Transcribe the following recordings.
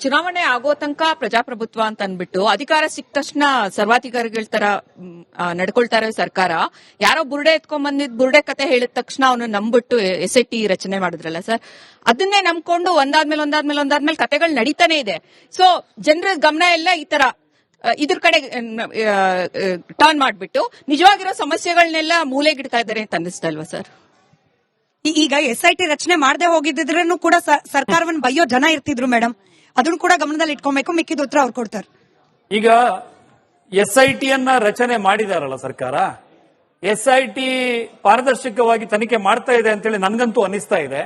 ಚುನಾವಣೆ ಆಗೋ ತನಕ ಪ್ರಜಾಪ್ರಭುತ್ವ ಅಂತ ಅಂದ್ಬಿಟ್ಟು ಅಧಿಕಾರ ಸಿಕ್ಕ ತಕ್ಷಣ ಸರ್ವಾಧಿಕಾರಿಗಳ ತರ ನಡ್ಕೊಳ್ತಾರೆ ಸರ್ಕಾರ. ಯಾರೋ ಬುರ್ಡೆ ಎತ್ಕೊಂಡ್ ಬಂದಿದ್ ಬುರ್ಡೆ ಕತೆ ಹೇಳಿದ ತಕ್ಷಣ ಅವನು ನಂಬಿಟ್ಟು ಎಸ್ ಐ ಟಿ ರಚನೆ ಮಾಡಿದ್ರಲ್ಲ ಸರ್? ಅದನ್ನೇ ನಂಬ್ಕೊಂಡು ಒಂದಾದ್ಮೇಲೆ ಒಂದಾದ್ಮೇಲೆ ಒಂದಾದ್ಮೇಲೆ ಕತೆಗಳು ನಡೀತಾನೆ ಇದೆ. ಸೊ ಜನರ ಗಮನ ಎಲ್ಲ ಈ ತರ ಇದ್ರ ಕಡೆ ಟರ್ನ್ ಮಾಡ್ಬಿಟ್ಟು ನಿಜವಾಗಿರೋ ಸಮಸ್ಯೆಗಳನ್ನೆಲ್ಲ ಮೂಲೆಗಿಡ್ತಾ ಇದ್ದಾರೆ ಅಂತ ಅನ್ನಿಸ್ತಾ ಇಲ್ವಾ ಸರ್? ಈಗ ಎಸ್ ಐ ಟಿ ರಚನೆ ಮಾಡದೆ ಹೋಗಿದ್ರೂ ಕೂಡ ಸರ್ಕಾರವನ್ನು ಬೈಯೋ ಜನ ಇರ್ತಿದ್ರು ಮೇಡಮ್ ಅದನ್ನು ಕೂಡ ಗಮನದಲ್ಲಿ ಇಟ್ಕೊಬೇಕು ಮಿಕ್ಕಿದ ಉತ್ತರ ಅವ್ರು ಕೊಡ್ತಾರೆ. ಈಗ ಎಸ್ ಐ ಟಿಯನ್ನ ರಚನೆ ಮಾಡಿದಾರಲ್ಲ ಸರ್ಕಾರ? ಎಸ್ ಐ ಟಿ ಪಾರದರ್ಶಕವಾಗಿ ತನಿಖೆ ಮಾಡ್ತಾ ಇದೆ ಅಂತೇಳಿ ನನಗಂತೂ ಅನಿಸ್ತಾ ಇದೆ.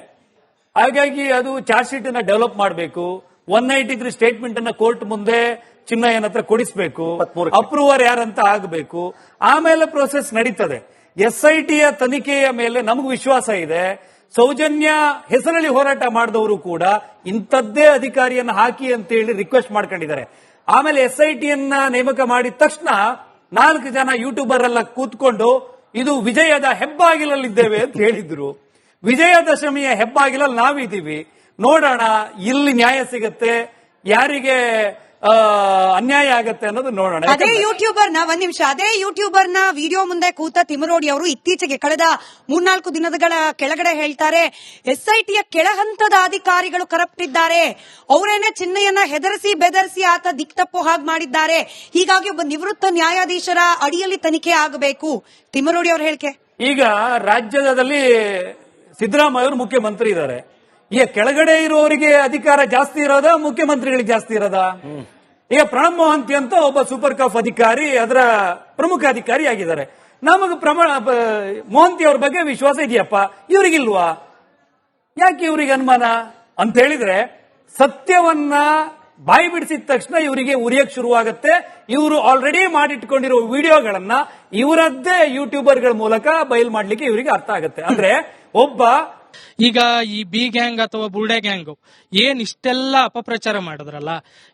ಹಾಗಾಗಿ ಅದು ಚಾರ್ಜ್ ಶೀಟ್ ಅನ್ನ ಡೆವಲಪ್ ಮಾಡಬೇಕು ಒನ್ ನೈಂಟಿ ತ್ರೀ ಸ್ಟೇಟ್ಮೆಂಟ್ ಅನ್ನ ಕೋರ್ಟ್ ಮುಂದೆ ಚಿನ್ನ ಏನತ್ರ ಕೊಡಿಸಬೇಕು ಅಪ್ರೂವರ್ ಯಾರಂತ ಆಗಬೇಕು ಆಮೇಲೆ ಪ್ರೋಸೆಸ್ ನಡೀತದೆ. ಎಸ್ ಐ ಟಿಯ ತನಿಖೆಯ ಮೇಲೆ ನಮಗೆ ವಿಶ್ವಾಸ ಇದೆ. ಸೌಜನ್ಯ ಹೆಸರಲ್ಲಿ ಹೋರಾಟ ಮಾಡಿದವರು ಕೂಡ ಇಂಥದ್ದೇ ಅಧಿಕಾರಿಯನ್ನು ಹಾಕಿ ಅಂತೇಳಿ ರಿಕ್ವೆಸ್ಟ್ ಮಾಡ್ಕೊಂಡಿದ್ದಾರೆ. ಆಮೇಲೆ ಎಸ್ ಐ ಟಿಯನ್ನ ನೇಮಕ ಮಾಡಿದ ತಕ್ಷಣ ನಾಲ್ಕು ಜನ ಯೂಟ್ಯೂಬರ್ ಎಲ್ಲ ಕೂತ್ಕೊಂಡು, ಇದು ವಿಜಯದ ಹೆಬ್ಬಾಗಿಲಲ್ಲಿದ್ದೇವೆ ಅಂತ ಹೇಳಿದ್ರು. ವಿಜಯದಶಮಿಯ ಹೆಬ್ಬಾಗಿಲಲ್ಲಿ ನಾವಿದ್ದೀವಿ. ನೋಡೋಣ, ಇಲ್ಲಿ ನ್ಯಾಯ ಸಿಗತ್ತೆ. ಯಾರಿಗೆ ಅನ್ಯಾಯ ಆಗತ್ತೆ ಅನ್ನೋದು ನೋಡೋಣ. ಅದೇ ಯೂಟ್ಯೂಬರ್ನ ಒಂದ್ ನಿಮಿಷ ಅದೇ ಯೂಟ್ಯೂಬರ್ನ ವಿಡಿಯೋ ಮುಂದೆ ಕೂತ ತಿಮರೋಡಿ ಅವರು ಇತ್ತೀಚೆಗೆ ಕಳೆದ ಮೂರ್ನಾಲ್ಕು ದಿನಗಳ ಕೆಳಗಡೆ ಹೇಳ್ತಾರೆ ಎಸ್ ಐ ಟಿಯ ಕೆಳಹಂತದ ಅಧಿಕಾರಿಗಳು ಕರಪ್ಟ್ ಇದ್ದಾರೆ ಅವರೇನೆ ಚಿನ್ನಯ್ಯನ ಹೆದರಿಸಿ ಬೆದರಿಸಿ ಆತ ದಿಕ್ತಪ್ಪು ಹಾಗೆ ಮಾಡಿದ್ದಾರೆ. ಹೀಗಾಗಿ ಒಬ್ಬ ನಿವೃತ್ತ ನ್ಯಾಯಾಧೀಶರ ಅಡಿಯಲ್ಲಿ ತನಿಖೆ ಆಗಬೇಕು. ತಿಮರೋಡಿ ಅವ್ರ ಹೇಳಿಕೆ. ಈಗ ರಾಜ್ಯದಲ್ಲಿ ಸಿದ್ದರಾಮಯ್ಯ ಅವರು ಮುಖ್ಯಮಂತ್ರಿ ಇದ್ದಾರೆ. ಈಗ ಕೆಳಗಡೆ ಇರುವವರಿಗೆ ಅಧಿಕಾರ ಜಾಸ್ತಿ ಇರೋದ, ಮುಖ್ಯಮಂತ್ರಿಗಳಿಗೆ ಜಾಸ್ತಿ ಇರೋದ? ಈಗ ಪ್ರಣಬ್ ಮೊಹಂತಿ ಅಂತ ಒಬ್ಬ ಸೂಪರ್ ಕಾಫ್ ಅಧಿಕಾರಿ, ಅದರ ಪ್ರಮುಖ ಅಧಿಕಾರಿ ಆಗಿದ್ದಾರೆ. ನಮಗೆ ಪ್ರಮಾಣ ಮೋಹಂತಿ ಅವ್ರ ಬಗ್ಗೆ ವಿಶ್ವಾಸ ಇದೆಯಪ್ಪ? ಇವರಿಗಿಲ್ವಾ? ಯಾಕೆ ಇವರಿಗೆ ಅನುಮಾನ? ಅಂತ ಹೇಳಿದ್ರೆ, ಸತ್ಯವನ್ನ ಬಾಯಿ ಬಿಡಿಸಿದ ತಕ್ಷಣ ಇವರಿಗೆ ಉರಿಯಕ್ ಶುರುವಾಗುತ್ತೆ. ಇವರು ಆಲ್ರೆಡಿ ಮಾಡಿಟ್ಕೊಂಡಿರೋ ವಿಡಿಯೋಗಳನ್ನ ಇವರದ್ದೇ ಯೂಟ್ಯೂಬರ್ಗಳ ಮೂಲಕ ಬಯಲ್ ಮಾಡ್ಲಿಕ್ಕೆ ಇವರಿಗೆ ಅರ್ಥ ಆಗುತ್ತೆ. ಅಂದ್ರೆ, ಒಬ್ಬ ಈಗ ಈ ಬಿ ಗ್ಯಾಂಗ್ ಅಥವಾ ಬುರ್ಡೆ ಗ್ಯಾಂಗ್ ಏನ್ ಇಷ್ಟೆಲ್ಲ ಅಪಪ್ರಚಾರ ಮಾಡಿದ್ರಲ್ಲ,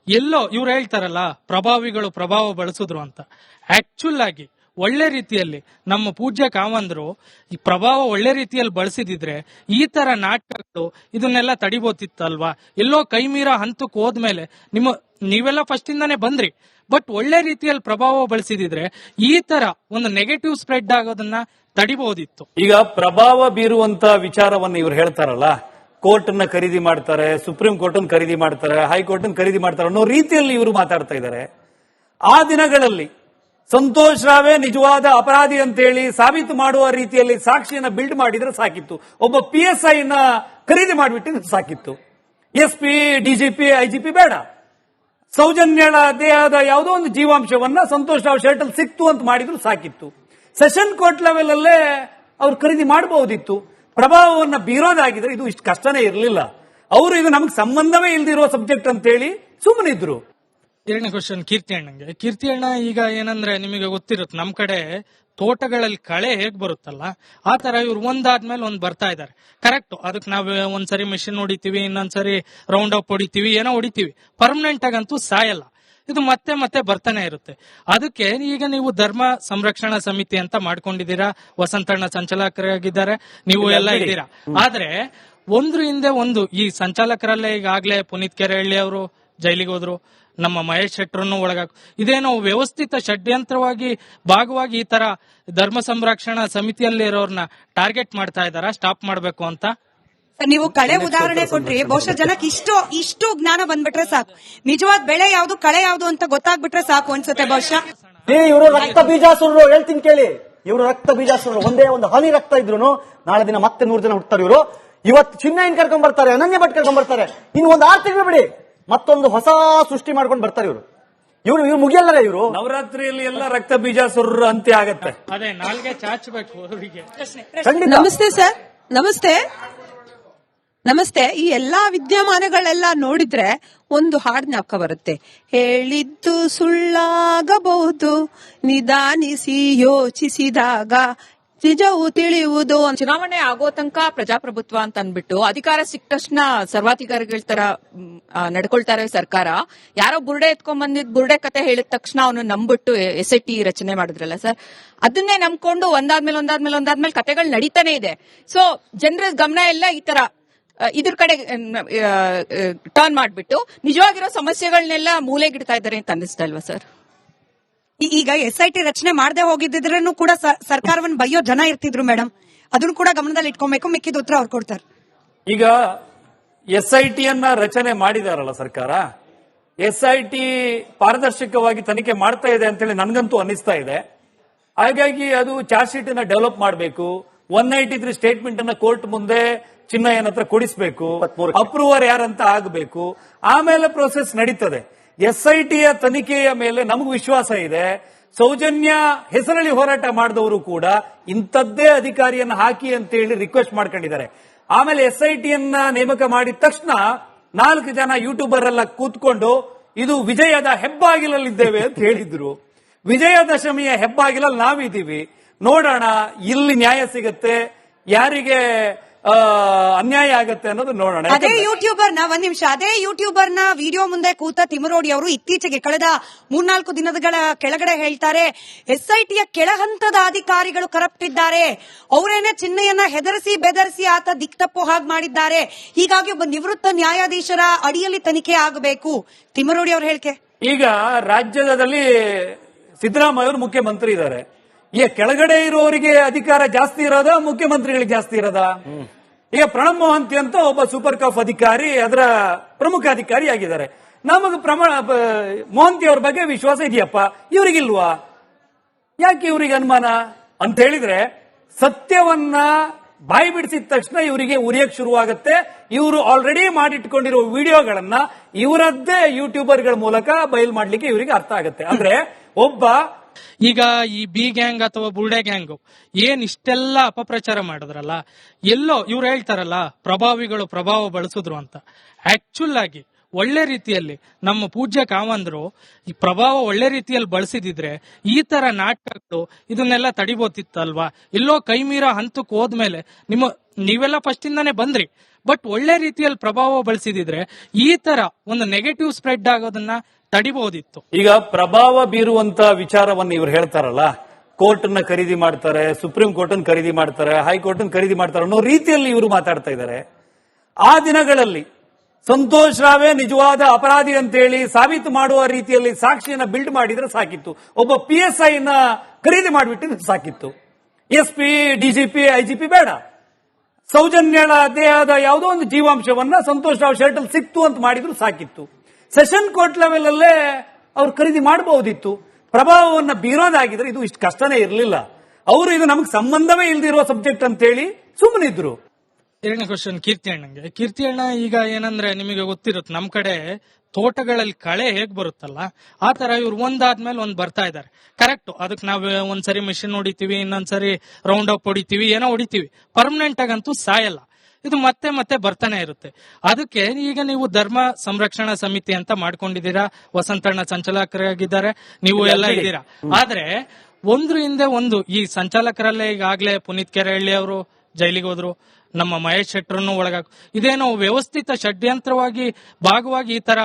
ಎಲ್ಲೋ ಇವ್ರು ಹೇಳ್ತಾರಲ್ಲ, ಪ್ರಭಾವಿಗಳು ಪ್ರಭಾವ ಬಳಸಿದ್ರು ಅಂತ. ಆಕ್ಚುಲ್ ಆಗಿ ಒಳ್ಳೆ ರೀತಿಯಲ್ಲಿ ನಮ್ಮ ಪೂಜ್ಯ ಕಾಮಂದ್ರು ಈ ಪ್ರಭಾವ ಒಳ್ಳೆ ರೀತಿಯಲ್ಲಿ ಬಳಸಿದಿದ್ರೆ ಈ ತರ ನಾಟಕಗಳು ಇದನ್ನೆಲ್ಲ ತಡಿಬೋತಿತ್ತಲ್ವಾ? ಎಲ್ಲೋ ಕೈ ಮೀರೋ ಹಂತಕ್ಕೆ ಹೋದ್ಮೇಲೆ ನಿಮ್ಮ, ನೀವೆಲ್ಲ ಫಸ್ಟ್ ಇಂದಾನೆ ಬಂದ್ರಿ. ಬಟ್ ಒಳ್ಳೆ ರೀತಿಯಲ್ಲಿ ಪ್ರಭಾವ ಬಳಸಿದಿದ್ರೆ ಈ ತರ ಒಂದು ನೆಗೆಟಿವ್ ಸ್ಪ್ರೆಡ್ ಆಗೋದನ್ನ ತಡಿಬಹುದಿತ್ತು ಈಗ ಪ್ರಭಾವ ಬೀರುವಂತ ವಿಚಾರವನ್ನು ಇವ್ರು ಹೇಳ್ತಾರಲ್ಲ ಕೋರ್ಟ್ ಅನ್ನ ಖರೀದಿ ಮಾಡ್ತಾರೆ, ಸುಪ್ರೀಂ ಕೋರ್ಟ್ ಅನ್ನು ಖರೀದಿ ಮಾಡ್ತಾರೆ ಹೈಕೋರ್ಟ್ ಅನ್ನು ಖರೀದಿ ಮಾಡ್ತಾರೆ ಅನ್ನೋ ರೀತಿಯಲ್ಲಿ ಇವರು ಮಾತಾಡ್ತಾ ಇದ್ದಾರೆ ಆ ದಿನಗಳಲ್ಲಿ ಸಂತೋಷ್ ರಾವೇ ನಿಜವಾದ ಅಪರಾಧಿ ಅಂತೇಳಿ ಸಾಬೀತು ಮಾಡುವ ರೀತಿಯಲ್ಲಿ ಸಾಕ್ಷಿಯನ್ನ ಬಿಲ್ಡ್ ಮಾಡಿದ್ರೆ ಸಾಕಿತ್ತು. ಒಬ್ಬ ಪಿ ಎಸ್ ಐನ ಖರೀದಿ ಮಾಡಿಬಿಟ್ಟಿದ್ರೆ ಸಾಕಿತ್ತು. ಎಸ್ ಪಿ ಡಿಜಿಪಿ ಐಜಿಪಿ ಬೇಡ. ಸೌಜನ್ಯಳ ದೇಹದ ಯಾವುದೋ ಒಂದು ಜೀವಾಂಶವನ್ನ ಸಂತೋಷ್ ರಾವ್ ಶರ್ಟ್ ಸಿಕ್ತು ಅಂತ ಮಾಡಿದ್ರು ಸಾಕಿತ್ತು. ಸೆಷನ್ ಕೋರ್ಟ್ ಲೆವೆಲ್ ಅಲ್ಲೇ ಅವ್ರು ಖರೀದಿ ಮಾಡಬಹುದಿತ್ತು. ಪ್ರಭಾವವನ್ನ ಬೀರೋದಾಗಿದ್ರೆ ಇದು ಇಷ್ಟು ಕಷ್ಟನೇ ಇರಲಿಲ್ಲ. ಅವರು ಇದು ನಮಗೆ ಸಂಬಂಧವೇ ಇಲ್ದಿರೋ ಸಬ್ಜೆಕ್ಟ್ ಅಂತ ಹೇಳಿ ಸುಮ್ಮನಿದ್ರು ಎರಡನೇ ಕ್ವಶನ್ ಕೀರ್ತಿ ಅಣ್ಣಂಗೆ. ಕೀರ್ತಿ ಅಣ್ಣ ಈಗ ಏನಂದ್ರೆ ನಿಮಗೆ ಗೊತ್ತಿರುತ್ತೆ, ನಮ್ ಕಡೆ ತೋಟಗಳಲ್ಲಿ ಕಳೆ ಹೇಗ್ ಬರುತ್ತಲ್ಲ, ಆ ತರ ಇವ್ರು ಒಂದಾದ್ಮೇಲೆ ಒಂದ್ ಬರ್ತಾ ಇದಾರೆ ಕರೆಕ್ಟ್ ಅದಕ್ಕೆ ನಾವ್ ಒಂದ್ಸರಿ ಮೆಷಿನ್ ಹೊಡಿತೀವಿ, ಇನ್ನೊಂದ್ಸರಿ ರೌಂಡ್ ಅಪ್ ಹೊಡಿತೀವಿ, ಏನೋ ಹೊಡಿತೀವಿ. ಪರ್ಮನೆಂಟ್ ಆಗಂತೂ ಸಾಯಲ್ಲ. ಇದು ಮತ್ತೆ ಮತ್ತೆ ಬರ್ತಾನೆ ಇರುತ್ತೆ. ಅದಕ್ಕೆ ಈಗ ನೀವು ಧರ್ಮ ಸಂರಕ್ಷಣಾ ಸಮಿತಿ ಅಂತ ಮಾಡ್ಕೊಂಡಿದ್ದೀರಾ ವಸಂತಣ್ಣ ಸಂಚಾಲಕರಾಗಿದ್ದಾರೆ ನೀವು ಎಲ್ಲ ಇದ್ದೀರಾ? ಆದ್ರೆ ಒಂದ್ರ ಹಿಂದೆ ಒಂದು ಈ ಸಂಚಾಲಕರಲ್ಲೇ ಈಗಾಗ್ಲೇ ಪುನೀತ್ ಕೆರೆಹಳ್ಳಿ ಅವರು ಜೈಲಿಗೆ ಹೋದ್ರು ನಮ್ಮ ಮಹೇಶ್ ಶೆಟ್ಟರನ್ನು ಒಳಗಾಕ್ ಇದೇನೋ ವ್ಯವಸ್ಥಿತ ಷಡ್ಯಂತ್ರವಾಗಿ ಭಾಗವಾಗಿ ಈ ತರ ಧರ್ಮ ಸಂರಕ್ಷಣಾ ಸಮಿತಿಯಲ್ಲಿ ಇರೋರ್ನ ಟಾರ್ಗೆಟ್ ಮಾಡ್ತಾ ಇದಾರ ಸ್ಟಾಪ್ ಮಾಡ್ಬೇಕು ಅಂತ? ನೀವು ಕಳೆ ಉದಾಹರಣೆ ಕೊಟ್ರಿ. ಬಹುಶಃ ಜನಕ್ಕೆ ಇಷ್ಟು ಇಷ್ಟು ಜ್ಞಾನ ಬಂದ್ಬಿಟ್ರೆ ಸಾಕು. ನಿಜವಾದ ಬೆಳೆ ಯಾವ್ದು ಕಳೆ ಯಾವ್ದು ಅಂತ ಗೊತ್ತಾಗ್ಬಿಟ್ರೆ ಸಾಕು ಅನ್ಸುತ್ತೆ ಬಹುಶಃ. ಏ ಇವರು ರಕ್ತ ಬೀಜಾಸುರರು ಹೇಳ್ತೀನಿ ಕೇಳಿ. ಇವರು ರಕ್ತ ಬೀಜಾಸುರರು ಒಂದೇ ಒಂದು ಹನಿ ರಕ್ತ ಇದ್ರು ನಾಳೆ ದಿನ ಮತ್ತೆ ನೂರು ಜನ ಹುಡ್ತಾರೆ ಇವರು. ಇವತ್ತು ಚಿನ್ನ ಏನ್ ಕರ್ಕೊಂಡ್ ಬರ್ತಾರೆ ಅನನ್ಯ ಭಟ್ ಕರ್ಕೊಂಡ್ ಬರ್ತಾರೆ. ಇನ್ನು ಒಂದು ಆರು ತಿಂಗಳು ಬಿಡಿ. ಮತ್ತೊಂದು ಹೊಸ ಸೃಷ್ಟಿ ಮಾಡ್ಕೊಂಡು ಬರ್ತಾರೆ ಇವರು. ಇವ್ರು ಇವ್ರು ಮುಗಿಯಲ್ಲ ಇವರು? ನವರಾತ್ರಿಯಲ್ಲಿ ಎಲ್ಲ ರಕ್ತ ಬೀಜಾಸುರರು ಅಂತ್ಯ ಆಗತ್ತೆ. ಅದೇ ನಾಲ್ಗೆ ಚಾಚಬೇಕು ಅವರಿಗೆ. ಖಂಡಿತ. ನಮಸ್ತೆ ಸರ್ ನಮಸ್ತೆ. ನಮಸ್ತೆ. ಈ ಎಲ್ಲಾ ವಿದ್ಯಮಾನಗಳೆಲ್ಲ ನೋಡಿದ್ರೆ ಒಂದು ಹಾಡು ಜ್ಞಾಪಕ ಬರುತ್ತೆ. ಹೇಳಿದ್ದು ಸುಳ್ಳಾಗಬಹುದು, ನಿಧಾನಿಸಿ ಯೋಚಿಸಿದಾಗ ನಿಜವು ತಿಳಿಯುವುದು ಚುನಾವಣೆ ಆಗೋ ತನಕ ಪ್ರಜಾಪ್ರಭುತ್ವ ಅಂತ ಅನ್ಬಿಟ್ಟು ಅಧಿಕಾರ ಸಿಕ್ಕ ತಕ್ಷಣ ಸರ್ವಾಧಿಕಾರಿಗಳ ತರ ನಡ್ಕೊಳ್ತಾರೆ ಸರ್ಕಾರ. ಯಾರೋ ಬುರ್ಡೆ ಎತ್ಕೊಂಡ್ ಬಂದಿದ್, ಬುರ್ಡೆ ಕತೆ ಹೇಳಿದ ತಕ್ಷಣ ಅವನು ನಂಬಿಟ್ಟು ಎಸ್ ಐ ಟಿ ರಚನೆ ಮಾಡಿದ್ರಲ್ಲ ಸರ್? ಅದನ್ನೇ ನಂಬ್ಕೊಂಡು ಒಂದಾದ್ಮೇಲೆ ಒಂದಾದ್ಮೇಲೆ ಒಂದಾದ್ಮೇಲೆ ಕತೆಗಳು ನಡೀತಾನೆ ಇದೆ. ಸೊ ಜನರ ಗಮನ ಎಲ್ಲ ಈ ತರ ಇದ್ರ ಕಡೆ ಟರ್ನ್ ಮಾಡಿಬಿಟ್ಟು ನಿಜವಾಗಿರೋ ಸಮಸ್ಯೆಗಳನ್ನೆಲ್ಲ ಮೂಲೆಗಿಡ್ತಾ ಇದ್ದಾರೆ ಅಂತ ಅನ್ನಿಸ್ತಾ ಇಲ್ವಾ ಸರ್ ಈಗ ಎಸ್ ಐ ಟಿ ರಚನೆ ಮಾಡದೆ ಹೋಗಿದ್ದಿದ್ರೂ ಕೂಡ ಸರ್ಕಾರವನ್ನು ಬೈಯೋ ಜನ ಇರ್ತಿದ್ರು ಮೇಡಮ್ ಅದನ್ನು ಕೂಡ ಗಮನದಲ್ಲಿ ಇಟ್ಕೊಬೇಕು, ಮಿಕ್ಕಿದ ಉತ್ತರ ಅವ್ರು ಕೊಡ್ತಾರೆ. ಈಗ ಎಸ್ ಐ ಟಿಯನ್ನ ರಚನೆ ಮಾಡಿದಾರಲ್ಲ ಸರ್ಕಾರ? ಎಸ್ ಐ ಟಿ ಪಾರದರ್ಶಕವಾಗಿ ತನಿಖೆ ಮಾಡ್ತಾ ಇದೆ ಅಂತೇಳಿ ನನಗಂತೂ ಅನಿಸ್ತಾ ಇದೆ. ಹಾಗಾಗಿ ಅದು ಚಾರ್ಜ್ ಶೀಟ್ ಡೆವಲಪ್ ಮಾಡಬೇಕು. ಒನ್ ನೈಂಟಿ ತ್ರೀ ಸ್ಟೇಟ್ಮೆಂಟ್ ಅನ್ನ ಕೋರ್ಟ್ ಮುಂದೆ ಚಿನ್ನಯ್ಯನ ಹತ್ರ ಕೊಡಿಸಬೇಕು. ಅಪ್ರೂವರ್ ಯಾರಂತ ಆಗಬೇಕು. ಆಮೇಲೆ ಪ್ರೋಸೆಸ್ ನಡೀತದೆ. ಎಸ್ ಐ ಟಿಯ ತನಿಖೆಯ ಮೇಲೆ ನಮಗೂ ವಿಶ್ವಾಸ ಇದೆ. ಸೌಜನ್ಯ ಹೆಸರಲ್ಲಿ ಹೋರಾಟ ಮಾಡಿದವರು ಕೂಡ ಇಂಥದ್ದೇ ಅಧಿಕಾರಿಯನ್ನ ಹಾಕಿ ಅಂತ ಹೇಳಿ ರಿಕ್ವೆಸ್ಟ್ ಮಾಡ್ಕೊಂಡಿದ್ದಾರೆ. ಆಮೇಲೆ ಎಸ್ ಐ ಟಿಯನ್ನ ನೇಮಕ ಮಾಡಿದ ತಕ್ಷಣ ನಾಲ್ಕು ಜನ ಯೂಟ್ಯೂಬರ್ ಎಲ್ಲ ಕೂತ್ಕೊಂಡು ಇದು ವಿಜಯದ ಹೆಬ್ಬಾಗಿಲಲ್ಲಿದ್ದೇವೆ ಅಂತ ಹೇಳಿದ್ರು. ವಿಜಯದಶಮಿಯ ಹೆಬ್ಬಾಗಿಲಲ್ಲಿ ನಾವಿದ್ದೀವಿ. ನೋಡೋಣ ಇಲ್ಲಿ ನ್ಯಾಯ ಸಿಗುತ್ತೆ. ಯಾರಿಗೆ ಅನ್ಯಾಯ ಆಗತ್ತೆ ಅನ್ನೋದು ನೋಡೋಣ. ಅದೇ ಯೂಟ್ಯೂಬರ್ನ ಒಂದ್ ನಿಮಿಷ ಅದೇ ಯೂಟ್ಯೂಬರ್ನ ವಿಡಿಯೋ ಮುಂದೆ ಕೂತ ತಿಮರೋಡಿ ಅವರು ಇತ್ತೀಚೆಗೆ ಕಳೆದ ಮೂರ್ನಾಲ್ಕು ದಿನಗಳ ಕೆಳಗಡೆ ಹೇಳ್ತಾರೆ ಎಸ್ ಐ ಟಿಯ ಕೆಳಹಂತದ ಅಧಿಕಾರಿಗಳು ಕರಪ್ಟ್ ಇದ್ದಾರೆ. ಅವರೇನೆ ಚಿಹ್ನೆಯನ್ನ ಹೆದರಿಸಿ ಬೆದರಿಸಿ ಆತ ದಿಕ್ತಪ್ಪು ಹಾಗೆ ಮಾಡಿದ್ದಾರೆ. ಹೀಗಾಗಿ ಒಬ್ಬ ನಿವೃತ್ತ ನ್ಯಾಯಾಧೀಶರ ಅಡಿಯಲ್ಲಿ ತನಿಖೆ ಆಗಬೇಕು. ತಿಮರೋಡಿ ಅವ್ರ ಹೇಳಿಕೆ. ಈಗ ರಾಜ್ಯದಲ್ಲಿ ಸಿದ್ದರಾಮಯ್ಯ ಅವರು ಮುಖ್ಯಮಂತ್ರಿ ಇದ್ದಾರೆ. ಈಗ ಕೆಳಗಡೆ ಇರುವವರಿಗೆ ಅಧಿಕಾರ ಜಾಸ್ತಿ ಇರೋದ, ಮುಖ್ಯಮಂತ್ರಿಗಳಿಗೆ ಜಾಸ್ತಿ ಇರೋದ? ಈಗ ಪ್ರಣಬ್ ಮೋಹಂತಿ ಅಂತ ಒಬ್ಬ ಸೂಪರ್ ಕಾಫ್ ಅಧಿಕಾರಿ, ಅದರ ಪ್ರಮುಖ ಅಧಿಕಾರಿ ಆಗಿದ್ದಾರೆ. ನಮಗೆ ಪ್ರಮಾಣ ಮೋಹಂತಿ ಅವ್ರ ಬಗ್ಗೆ ವಿಶ್ವಾಸ ಇದೆಯಪ್ಪ? ಇವರಿಗಿಲ್ವಾ? ಯಾಕೆ ಇವರಿಗೆ ಅನುಮಾನ? ಅಂತ ಹೇಳಿದ್ರೆ, ಸತ್ಯವನ್ನ ಬಾಯಿ ಬಿಡಿಸಿದ ತಕ್ಷಣ ಇವರಿಗೆ ಉರಿಯಕ್ ಶುರುವಾಗುತ್ತೆ. ಇವರು ಆಲ್ರೆಡಿ ಮಾಡಿಟ್ಕೊಂಡಿರುವ ವಿಡಿಯೋಗಳನ್ನ ಇವರದ್ದೇ ಯೂಟ್ಯೂಬರ್ಗಳ ಮೂಲಕ ಬಯಲು ಮಾಡ್ಲಿಕ್ಕೆ ಇವರಿಗೆ ಅರ್ಥ ಆಗುತ್ತೆ. ಅಂದ್ರೆ, ಒಬ್ಬ ಈಗ ಈ ಬಿ ಗ್ಯಾಂಗ್ ಅಥವಾ ಬುಲ್ಡೆ ಗ್ಯಾಂಗ್ ಏನ್ ಇಷ್ಟೆಲ್ಲ ಅಪಪ್ರಚಾರ ಮಾಡಿದ್ರಲ್ಲ? ಎಲ್ಲೋ ಇವ್ರು ಹೇಳ್ತಾರಲ್ಲ, ಪ್ರಭಾವಿಗಳು ಪ್ರಭಾವ ಬಳಸಿದ್ರು ಅಂತ. ಆಕ್ಚುಲ್ ಆಗಿ ಒಳ್ಳೆ ರೀತಿಯಲ್ಲಿ ನಮ್ಮ ಪೂಜ್ಯ ಕಾಮಂದ್ರು ಈ ಪ್ರಭಾವ ಒಳ್ಳೆ ರೀತಿಯಲ್ಲಿ ಬಳಸಿದಿದ್ರೆ ಈ ತರ ನಾಟಕಗಳು ಇದನ್ನೆಲ್ಲ ತಡಿಬೋತಿತ್ತಲ್ವಾ? ಎಲ್ಲೋ ಕೈ ಮೀರೋ ಹಂತಕ್ಕೆ ಹೋದ್ಮೇಲೆ ನಿಮ್ಮ, ನೀವೆಲ್ಲ ಫಸ್ಟ್ ಇಂದಾನೆ ಬಂದ್ರಿ. ಬಟ್ ಒಳ್ಳೆ ರೀತಿಯಲ್ಲಿ ಪ್ರಭಾವ ಬಳಸಿದಿದ್ರೆ ಈ ತರ ಒಂದು ನೆಗೆಟಿವ್ ಸ್ಪ್ರೆಡ್ ಆಗೋದನ್ನ ತಡಿಬಹುದಿತ್ತು ಈಗ ಪ್ರಭಾವ ಬೀರುವಂತ ವಿಚಾರವನ್ನ ಇವ್ರು ಹೇಳ್ತಾರಲ್ಲ ಕೋರ್ಟ್ನ ಖರೀದಿ ಮಾಡ್ತಾರೆ, ಸುಪ್ರೀಂ ಕೋರ್ಟ್ ಅನ್ನ ಖರೀದಿ ಮಾಡ್ತಾರೆ ಹೈಕೋರ್ಟ್ ಅನ್ನ ಖರೀದಿ ಮಾಡ್ತಾರೆ ಅನ್ನೋ ರೀತಿಯಲ್ಲಿ ಇವರು ಮಾತಾಡ್ತಾ ಇದ್ದಾರೆ. ಆ ದಿನಗಳಲ್ಲಿ ಸಂತೋಷ್ ರಾವೇ ನಿಜವಾದ ಅಪರಾಧಿ ಅಂತೇಳಿ ಸಾಬೀತು ಮಾಡುವ ರೀತಿಯಲ್ಲಿ ಸಾಕ್ಷಿಯನ್ನ ಬಿಲ್ಡ್ ಮಾಡಿದ್ರೆ ಸಾಕಿತ್ತು. ಒಬ್ಬ ಪಿ ಎಸ್ ಐ ನ ಖರೀದಿ ಮಾಡಿಬಿಟ್ಟಿದ್ರೆ ಸಾಕಿತ್ತು. ಎಸ್ ಪಿ ಡಿಜಿಪಿ ಐಜಿಪಿ ಬೇಡ. ಸೌಜನ್ಯಳ ದೇಹದ ಯಾವುದೋ ಒಂದು ಜೀವಾಂಶವನ್ನ ಸಂತೋಷ್ ರಾವ್ ಶರ್ಟ್ ಅಲ್ಲಿ ಸಿಕ್ತು ಅಂತ ಮಾಡಿದ್ರು ಸಾಕಿತ್ತು. ಸೆಷನ್ ಕೋರ್ಟ್ ಲೆವೆಲ್ ಅಲ್ಲೇ ಅವ್ರು ಖರೀದಿ ಮಾಡಬಹುದಿತ್ತು ಪ್ರಭಾವವನ್ನು ಬೀರೋದಾಗಿದ್ರೆ ಇದು ಇಷ್ಟು ಕಷ್ಟನೇ ಇರಲಿಲ್ಲ. ಅವರು ಇದು ನಮಗೆ ಸಂಬಂಧವೇ ಇಲ್ದಿರುವ ಸಬ್ಜೆಕ್ಟ್ ಅಂತೇಳಿ ಸುಮ್ಮನಿದ್ರು ಎರಡನೇ ಕ್ವಶನ್ ಕೀರ್ತಿ ಅಣ್ಣಂಗೆ. ಕೀರ್ತಿ ಅಣ್ಣ ಈಗ ಏನಂದ್ರೆ ನಿಮಗೆ ಗೊತ್ತಿರುತ್ತೆ ನಮ್ ಕಡೆ ತೋಟಗಳಲ್ಲಿ ಕಳೆ ಹೇಗ್ ಬರುತ್ತಲ್ಲ ಆ ತರ ಇವ್ರು ಒಂದಾದ್ಮೇಲೆ ಒಂದ್ ಬರ್ತಾ ಇದಾರೆ ಕರೆಕ್ಟ್ ಅದಕ್ಕೆ ನಾವ್ ಒಂದ್ಸರಿ ಮಿಷಿನ್ ಹೊಡಿತೀವಿ ಇನ್ನೊಂದ್ಸರಿ ರೌಂಡ್ ಅಪ್ ಹೊಡಿತೀವಿ ಏನೋ ಹೊಡಿತೀವಿ. ಪರ್ಮನೆಂಟ್ ಆಗಂತೂ ಸಾಯಲ್ಲ. ಇದು ಮತ್ತೆ ಮತ್ತೆ ಬರ್ತಾನೆ ಇರುತ್ತೆ. ಅದಕ್ಕೆ ಈಗ ನೀವು ಧರ್ಮ ಸಂರಕ್ಷಣಾ ಸಮಿತಿ ಅಂತ ಮಾಡ್ಕೊಂಡಿದ್ದೀರಾ ವಸಂತಣ್ಣ ಸಂಚಾಲಕರಾಗಿದ್ದಾರೆ ನೀವು ಎಲ್ಲ ಇದ್ದೀರಾ. ಆದ್ರೆ ಒಂದ್ರ ಹಿಂದೆ ಒಂದು ಈ ಸಂಚಾಲಕರಲ್ಲೇ ಈಗಾಗ್ಲೇ ಪುನೀತ್ ಕೆರೆಹಳ್ಳಿ ಅವರು ಜೈಲಿಗೆ ಹೋದ್ರು ನಮ್ಮ ಮಹೇಶ್ ಶೆಟ್ಟರನ್ನು ಒಳಗಾಕ ಇದೇನೋ ವ್ಯವಸ್ಥಿತ ಷಡ್ಯಂತ್ರವಾಗಿ ಭಾಗವಾಗಿ ಈ ತರ